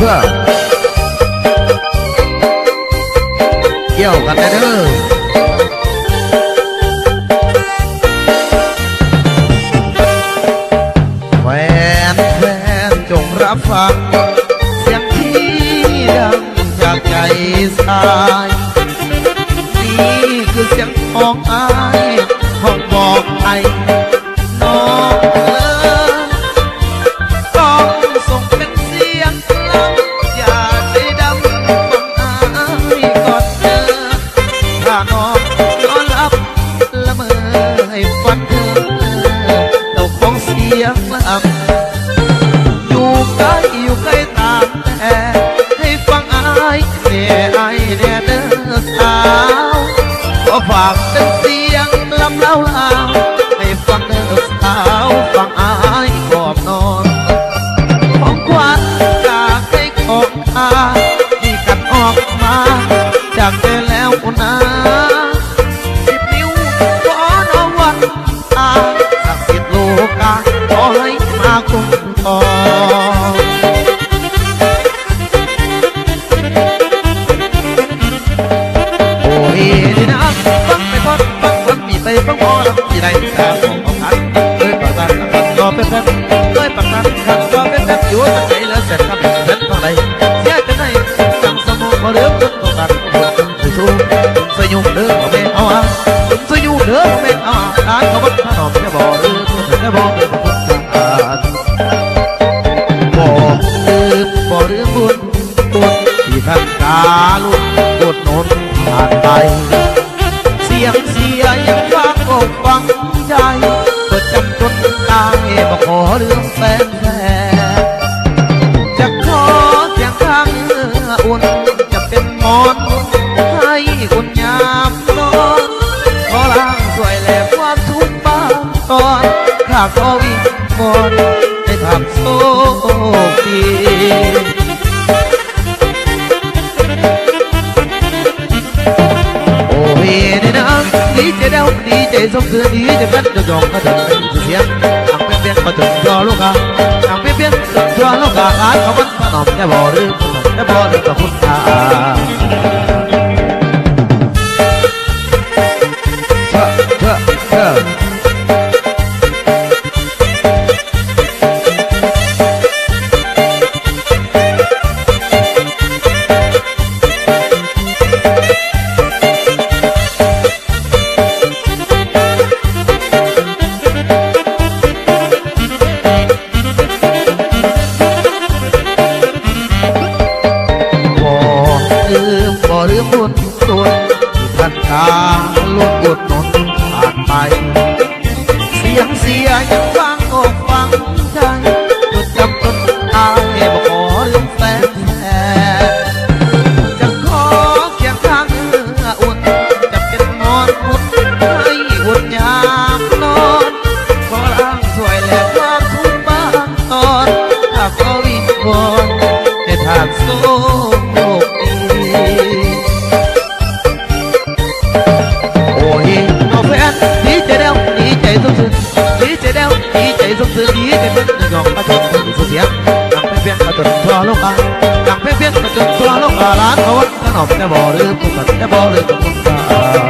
เพื่อเกี่ยวกันเด้อแฟนแฟนจงรับฟัง เสียงที่ดังจากใจสาย นี่คือเสียงของอายากเป็นเสียงลำเล่าลาให้ฟังเด้อสาวฟังอายกอบนอนของควันจากให้ของอาที่กันออกมา จากเธอแล้วนะ พอแล้วที่ใดแต่ของของทันเคยประทานขันก็เป็นแฟนเคยประทานขันก็เป็นแฟนอยู่ตั้งใจแล้วเสร็จครับเสร็จเท่าไรเสียกกันไหนจังสมองมาเรื่องจนต้องการผู้สู้คุณสยุงเด้อแม่เอาอะคุณสยุงเด้อแม่เอาอะอ่านเขาบัดถนมแค่บอกเด้อเพื่อนแค่บอกเด้อคุณอ่านบอกลืมบอกเรื่องบุญบุญที่ท่านกาลุกกดนนผ่านไปเสียงเสียยังฟัง อกฟังใจเปิดจำจนตายบอกขอเรื่องแฟนแฟนจะขอเสียงข้างเนื้ออุ่นจะเป็นหมอนให้คุณยามนอนขอล้างสวยแลกความทุกข์บ้างตอนข้าขอวิงวอนให้ทำโชคดี ดีเจเดาดีเจสมเสือดีเจเป็นจะจองก็ถึงเป็นเสียงทางเปี้ยนๆก็ถึงตัวลูกค้าทางเปี้ยนๆถึงตัวลูกค้าร้านเขามันขนมแค่บ่อหรือขนมแค่บ่อหรือกับคุณตาเชอะเชอะเชอ มบ่ลืมบุญคุณที่ท่านกาลุกอุดนนผ่านไป ใจสุดๆดีใจเป็นยองประจนเป็นเสียงดังเพี้ยนๆประจนทั่วโลกาดังเพี้ยนๆประจนทั่วโลการ้านเขาวัดขนมแต่บ่ลืมผู้สัตว์แต่บ่ลืมผู้สัตว์